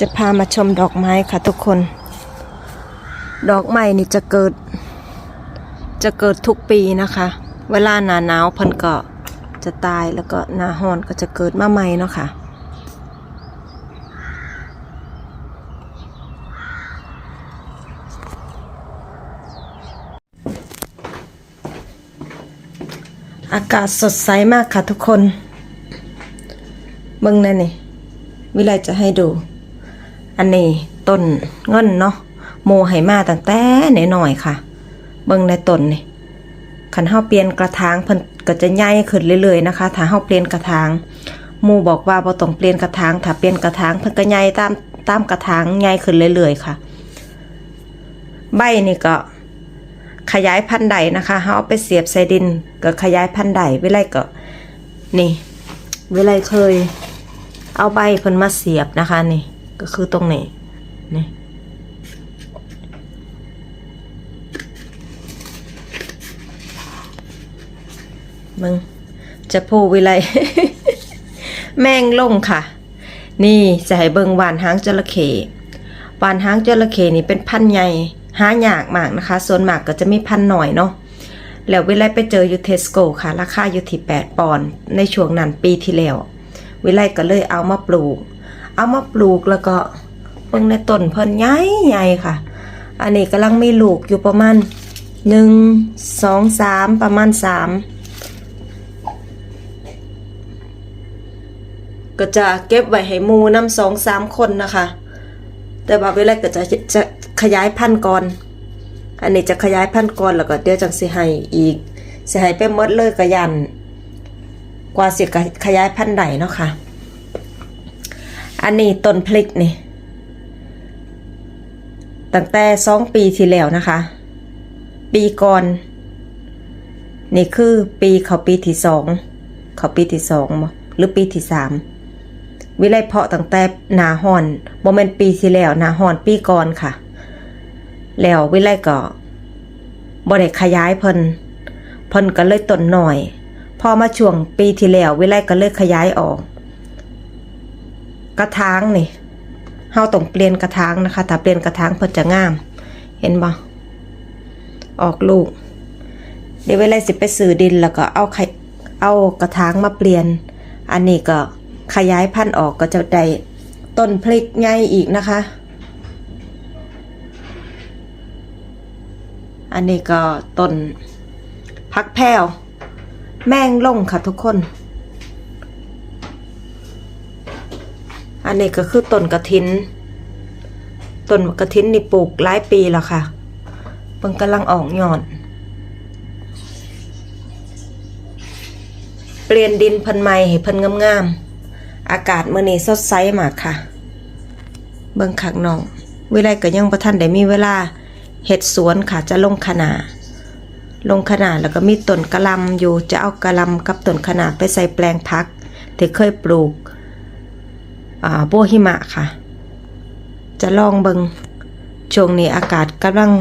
จะพามาชมดอกไม้ค่ะทุกคน ดอกไม้นี่จะเกิด จะเกิดทุกปีนะคะ เวลาหนาหนาวพันก็จะตายแล้วก็หนาฮอนก็จะเกิดมาใหม่เนาะค่ะอากาศสดใสมากค่ะทุกคนเบิ่งนั่นนี่วิไลจะให้ดู อันนี้ต้นเงินเนาะโมให้มาตั้งแต่หน่อยๆค่ะ เบิ่งในต้นนี่คันเฮาเปลี่ยนกระถางเพิ่นก็จะใหญ่ขึ้นเรื่อยๆนะคะ ถ้าเฮาเปลี่ยนกระถางหมูบอกว่าบ่ต้องเปลี่ยนกระถางถ้าเปลี่ยนกระถางเพิ่นก็ใหญ่ตามตามกระถางใหญ่ขึ้นเรื่อยๆค่ะ ใบนี่ก็ขยายพันธุ์ใดนะคะเฮาเอาไปเสียบใส่ดินก็ขยายพันธุ์ใดเวิไลก็นี่ เวิไลเคย เอาใบเพิ่นมาเสียบนะคะนี่ ก็คือตรงนี้นี่มึงจะพูวิไลแม่งลงค่ะ นี่จะให้เบิงวานหางจระเข้วานหางจระเข้นี่เป็นพันธุ์ใหญ่หายากมากนะคะ ส่วนมากก็จะมีพันธุ์หน่อยเนาะแล้ววิไลไปเจอยูเทสโก้ค่ะ ราคาอยู่ที่8ปอนด์ในช่วงนั้นปีที่แล้ว วิไลก็เลยเอามาปลูก เอามาปลูกแล้วก็เบิ่งในต้นเพิ่นใหญ่ใหญ่ค่ะ อันนี้กำลังมีลูกอยู่ประมาณหนึ่งสองสามประมาณสามก็จะเก็บไว้ให้มูน้ำสองสามคนนะคะ แต่ว่าเวลาก็จะจะขยายพันธุ์ก่อน อันนี้จะขยายพันธุ์ก่อนแล้วก็เดี๋ยวจังสิให้อีกสิให้ไปมดเลยก็ยัน กว่าสิขยายพันธุ์ใดเนาะค่ะ อันนี้ต้นพริกนี่ ตั้งแต่สองปีที่แล้วนะคะ ปีก่อน นี่คือปีเขาปีที่สองเขาปีที่สองหรือปีที่สามวิไลเพาะตั้งแต่นาหอนโมเมนต์ปีที่แล้วนาหอนปีก่อนค่ะ แล้ววิไลก็บ่ได้ขยายเพิ่นเพิ่นก็เลยต้นหน่อย พอมาช่วงปีที่แล้ววิไลก็เลยขยายออก กระถางนี่เฮาต้องเปลี่ยนกระถางนะคะถ้าเปลี่ยนกระถางเพิ่นจะงาม เห็นบ่ออกลูก เดี๋ยวเวลาสิไปซื้อดินแล้วก็เอาไข่เอากระถางมาเปลี่ยน อันนี้ก็ขยายพันธุ์ออกก็จะได้ต้นพริกใหญ่อีกนะคะ อันนี้ก็ต้นพักแพรวแมงลงค่ะทุกคน อันนี้ก็คือต้นกระถินต้นกระถินนี่ปลูกหลายปีแล้วค่ะเพิ่งกำลังออกยอด เปลี่ยนดินพันใหม่ให้พิ่นงามๆ อากาศเมื้อนี้สดใสมากค่ะ เบิ่งคักน้องเวลาก็ยังบ่ทันได้มีเวลาเฮ็ดสวนค่ะจะลงขนาลงขนาแล้วก็มีต้นกระลำอยู่จะเอากระลำกับต้นขนาไปใส่แปลงพักที่เคยปลูก โบหิมะค่ะ จะลองเบิงช่วงนี้อากาศกำลัง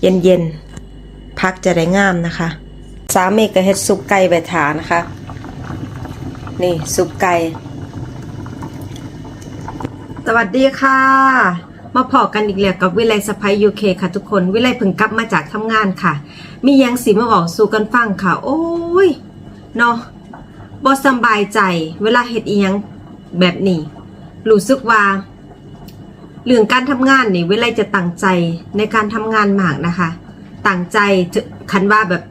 เย็นๆพักจะได้งามนะคะสามีก็เฮ็ดซุปไก่ใบถานะคะ นี่ซุปไก่ สวัสดีค่ะ มาพอกันอีกแล้วกับวิไลสไปยูเคค่ะทุกคน วิไลเพิ่งกลับมาจากทำงานค่ะ มียังสีมาบอกสู่กันฟังค่ะ โอ้ยเนาะบ่สบายใจ เวลาเฮ็ดอียังแบบนี้ รู้สึกว่าเรื่องการทำงานนี่เวลาจะตั้งใจในการทำงานมากนะคะตั้งใจคันว่าแบบ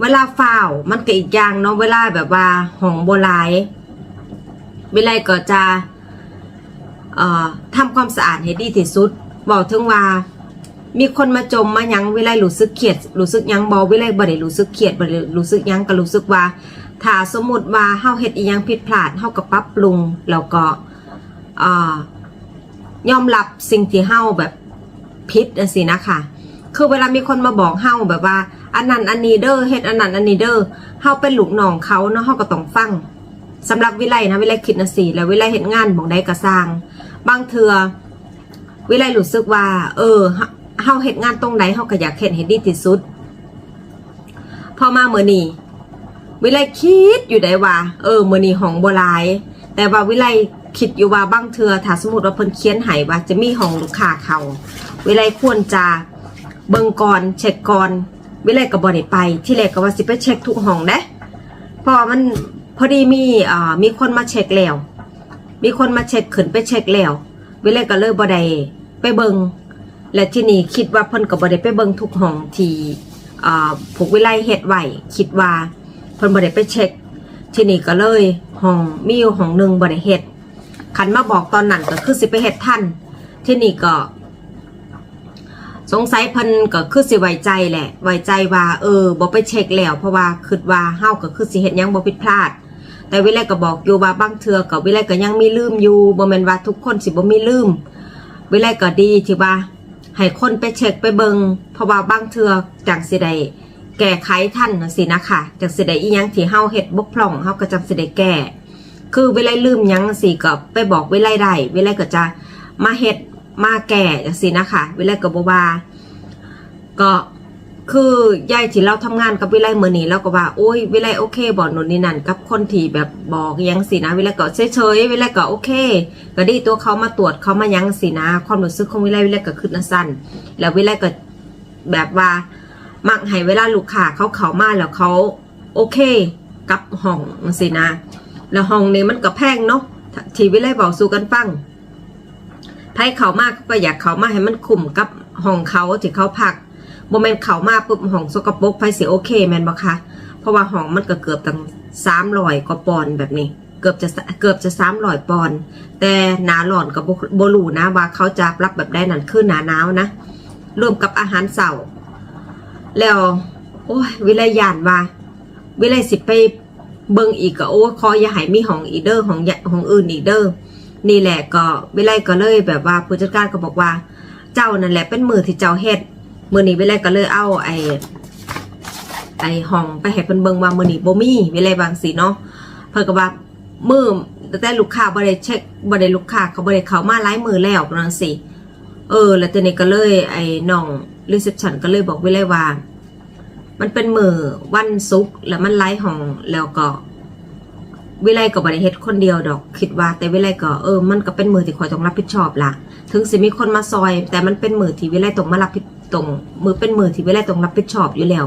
เวลาฝ้าวมันก็อีกอย่างเนาะเวลาแบบว่าห้องโบหลายเวลาก็จะเอ่อทำความสะอาดให้ดีที่สุดบอกถึงว่า มีคนมาจมมายังเวลารู้สึกเครียดรู้สึกยังบอเวลาบ่ได้รู้สึกเครียดบ่ได้รู้สึกยังก็รู้สึกว่าถ้าสมมุติว่าเฮาเฮ็ดอีหยังผิดพลาดเฮาก็ปรับปรุงแล้วก็ อยอมรับสิ่งที่เฮาแบบผิดจังซี่นะคะคือเวลามีคนมาบอกเฮาแบบว่า อันนั้นอันนี้เด้อเฮ็ดอันนั้นอันนี้เด้อเฮาเป็นลูกน้องเขาเนาะเฮาก็ต้องฟังสำหรับวิไลนะวิไลคิดนะสิแล้ววิไลเฮ็ดงานบ่งใดก็สร้าง บางเทือวิไลรู้สึกว่า เออเฮาเฮาเฮ็ดงานตรงไหนเฮาก็อยากเฮ็ดให้ดีที่สุด พอมาเมื้อนี้วิไลคิดอยู่ได้ว่า เออเมื้อนี้ห้องบ่หลายแต่ว่าวิไล คิดอยู่ว่าบางเทือถ้าสมมติว่าเพิ่นเขียนให้ว่าจะมีห้องลูกค้าเขาเวลาควรจะเบิ่งก่อนเช็คก่อนเวลาก็บ่ได้ไป ที่แรกก็ว่าสิไปเช็คทุกห้องเด้เพราะมันพอดีมีอ่ามีคนมาเช็คแล้ว มีคนมาเช็คขึ้นไปเช็คแล้วเวลาก็เลยบ่ได้ไปเบิงและที่นี่คิดว่าเพิ่นก็บ่ได้ไปเบิงทุกห้องที่อ่าผูกวิไลเฮ็ดไว้คิดว่าเพิ่นบ่ได้ไปเช็คที่นี่ก็เลยห้องมีอยู่ห้องหนึ่งบ่ได้เฮ็ด คันมาบอกตอนนั้นก็คือสิไปเฮ็ดทันที่นี่ก็ สงสัยเพิ่นก็คือสิไว้ใจแหละไว้ใจว่า เออบ่ไปเช็คแล้วเพราะว่าคิดว่าเฮาก็คือสิเฮ็ดหยังบ่ผิดพลาด แต่วิไลก็บอกอยู่ว่าบางเทื่อก็วิไลก็ยังมีลืมอยู่บ่แม่นว่าทุกคนสิบ่มีลืม วิไลก็ดีที่ว่าให้คนไปเช็คไปเบิงเพราะว่าบางเทื่อจังสิได้แก้ไขทันจังซี่นะคะจังสิได้อีหยังที่เฮาเฮ็ดบกพร่องเฮาก็จังสิได้แก้ คือเวิไลลืมยังสิก็ไปบอกเวิไลได้วิไลก็จะมาเฮ็ดมาแก้จังซี่นะคะวิไลก็บ่ว่าก็คือยายที่เราทำงานกับวิไลเมื่อนี้เราก็ว่าโอ้ยวิไลโอเคบอกหนุนนี่นั่นกับคนที่แบบบอกยังสินะวิไลก็เฉยๆวิไลก็โอเค ก็ดีตัวเขามาตรวจเขามายังสินะ ความรู้สึกของวิไลวิไลก็คือนั่นสั้นแล้ววิไลก็แบบว่ามักให้เวลาลูกค้าเขาเขามาแล้วเขาโอเค กับห้องสินะ แล้วห้องนี้มันก็แพงเนาะทีวิไลบอกสู่กันฟังไพ่เขามากก็อยากเขามาให้มันคุ้มกับห้องเขาที่เขาพักโมเมนต์เขามาปุ๊บห้องสกปรกไพ่เสียโอเคแมนบอคะเพราะว่าห้องมันก็เกือบตั้งสามร้อยกว่าปอนแบบนี้ เกือบจะเกือบจะสามร้อยปอน แต่หนาหลอนกับโบลูนะว่าเขาจะรับแบบได้นั่นคือหนาหนาวนะรวมกับอาหารเสาร์แล้ว โอ้ยวิไลยานว่า วิไลสิไป เบิงอีกก็โอ้คออย่าให้มีห้องอีเดอร์ของยะของอื่นอีเด้อนี่แหละก็วิไลก็เลยแบบว่าผู้จัดการก็บอกว่า เจ้านั่นแหละเป็นมือที่เจ้าเฮ็ดมือนี้วิไลก็เลยเอาไอ้ไอ้ห้องไปให้เพิ่นเบิ่งว่ามือนี้บ่มีวิไลบางสีเนาะเพิ่นก็ว่ามือแต่ลูกค้าบ่ได้เช็คบ่ได้ลูกค้าเขาบ่ได้เข้ามาหลายมือแล้วจังซี่เออ แล้วตอนนี้ก็เลยไอ้น้องรีเซพชันก็เลยบอกวิไลว่า มันเป็นมือวันศุกแล้วมันไลฟ์ห้องแล้วก็ วิไลก็บริเฮ็ดคนเดียวดอก คิดว่าแต่วิไลก็เออมันก็เป็นมือที่คอยต้องรับผิดชอบละถึงสิมีคนมาซอย แต่มันเป็นมือที่วิไลต้องมารับผิดตรงมือเป็นมือที่วิไลต้องรับผิดชอบอยู่แล้ว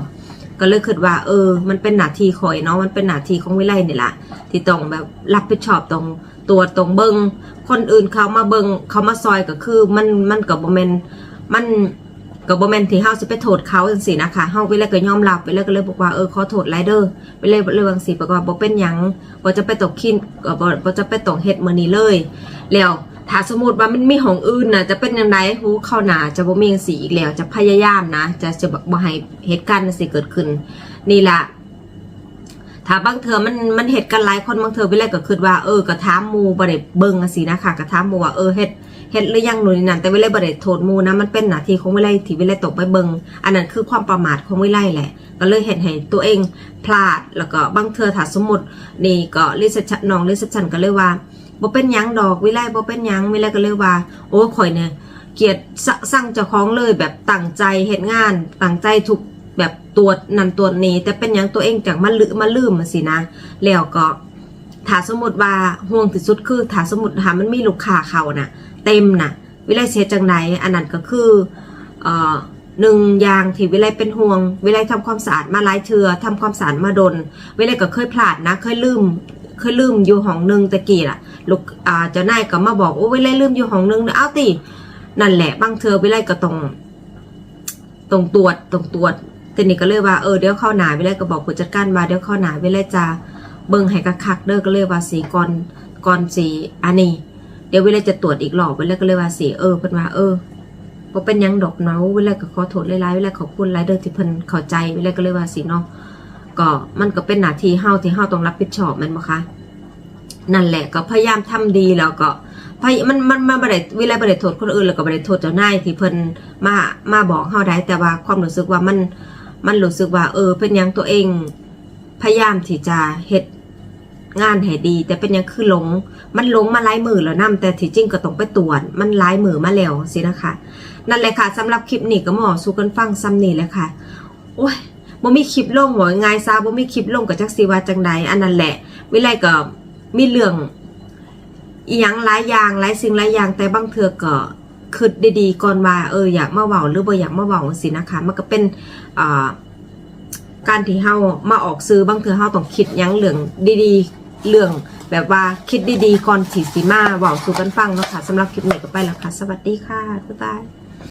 ก็เลยคิดว่า เออ มันเป็นหน้าที่คอยเนาะมันเป็นหน้าที่ของวิไลนี่แหละที่ต้องแบบรับผิดชอบตรงตัวตรงเบิงคนอื่นเขามาเบิงเขามาซอยก็คือมันมันกับโมเมนมัน กับโมเมนที่เฮาสิไปโทษเขาจังซี่นะคะเฮาวิไลก็ยอมรับวิไลก็เลยบอกว่าเออขอโทษไรเดอร์วิไลเลยบางสิบอกว่าบ่เป็นหยังบ่จะไปตกขินก็บ่บ่จะไปตกเฮ็ดมื้อนี้เลย แล้วถ้าสมมติว่ามันมีของอื่นน่ะจะเป็นยังไงฮู้เข้าหนาจะบ่มีจังซี่อีกแล้ว จะพยายามนะ จะจะบ่ให้เหตุการณ์จังซี่เกิดขึ้น นี่ล่ะถ้าบางเทื่อมันมันเหตุกันหลายคนบางเทื่อวิไลก็คิดว่าเออกระถามมูบ่ได้เบิ่งจังซี่นะคะกระถามมูว่าเออเฮ็ด เฮ็ดหรือยังหนู่นนี่นั่นแต่วิไลบ่ได้โทษหมู่นะมันเป็นหน้าที่ของวิไลที่วิไลตกไปเบิงอันนั้นคือความประมาทของวิไลแหละ ก็เลยเห็นให้ตัวเองพลาดแล้วก็บางเทื่อถ้าสมมุตินี่ก็รีเซชันน้องรีเซชันก็เลยว่าบ่เป็นหยังดอกวิไลบ่เป็นหยังวิไลก็เลยว่า โอ้ข่อยเนี่ยเกียดสสั่งเจ้าของเลยแบบตั้งใจเฮ็ดงานตั้งใจทุกแบบตรวจนั่นตรวจนี้แต่เป็นยังตัวเองจังมาลืมาลืมมาสินะ แล้วก็ ถ้าสมมติว่าห่วงที่สุดคือถ้าสมมติถ้ามันมีลูกค้าเขาน่ะ เต็มน่ะ วิไลเสียจังไหนอันนั้นก็คือเอ่อหนึ่งอย่างที่วิไลเป็นห่วง วิไลทำความสะอาดมาหลายเทือทำความสะอาดมาดน วิไลก็เคยพลาดนะ เคยลืม เคยลืมอยู่ห้องหนึงตะกี้ล่ะ ลูกอ่าเจ้านายก็มาบอกโอ้วิไลลืมอยู่ห้องหนึงนะเอาตินั่นแหละบางเทือวิไลก็ต้องตรงตรวจตรงตรวจแต่นี่ก็เลยว่าเออเดี๋ยวเข้าหนาวิไลก็บอกผู้จัดการว่าเดี๋ยวเข้าหนาวิไลจะ เบิ่งให้คักๆเด้อก็เลยว่าสีก่อนก่อนสีอันนี้ เดี๋ยวเวลาจะตรวจอีกรอบเวลาก็เลยว่าสิเออเพิ่นว่าเออบ่เป็นยังดอกเนาะเวลาก็ขอโทษหลายๆเวลาขอบคุณหลายเด้อที่เพิ่นเข้าใจเวลาก็เลยว่าสิเนาะก็มันก็เป็นหน้าที่เฮาที่เฮาต้องรับผิดชอบม่นบ่คะนั่นแหละก็พยายามทำดีแล้วก็พยมันมันมันบ่ได้เวลาบ่ได้โทษคนอื่นแล้วก็บ่ได้โทษเจ้านายที่เพิ่นมามาบอกเฮาได้แต่ว่าความรู้สึกว่ามันมันรู้สึกว่า เออเป็นยังตัวเองพยายามที่จะเฮ็ด งานให้ดี แต่เป็นยังคือหลง มันหลงมาหลายมือแล้วนํแต่ที่จริงก็ต้องไปตรวจมันหลายมือมาแล้วสินะคะ นั่นแหละค่ะสำหรับคลิปนี้ก็หมอสู้กันฟังซ้ำนี่แหละค่ะโอ้ยบ่มีคลิปลงหัวง่ายซาบ่มีคลิปลงกับจักสีว่าจังใดอันนั้นแหละ วิไลก็มีเรื่องอีหยังหลายอย่างหลายสิ่งหลายอย่างแต่บางเทือก็คิดดีๆก่อนว่าเอออยากมาเว้าหรือบ่อยากมาเว้าสินะคะมันก็เป็นอ่าการที่เฮามาออกซื้อบางเทือเฮาต้องคิดยังเรื่องดีๆ เรื่องแบบว่าคิดดีๆก่อนที่สีมาหวังสู่กันฟังเนาะค่ะสำหรับคลิปไหนก็ไปแล้วค่ะ สวัสดีค่ะบ๊ายบาย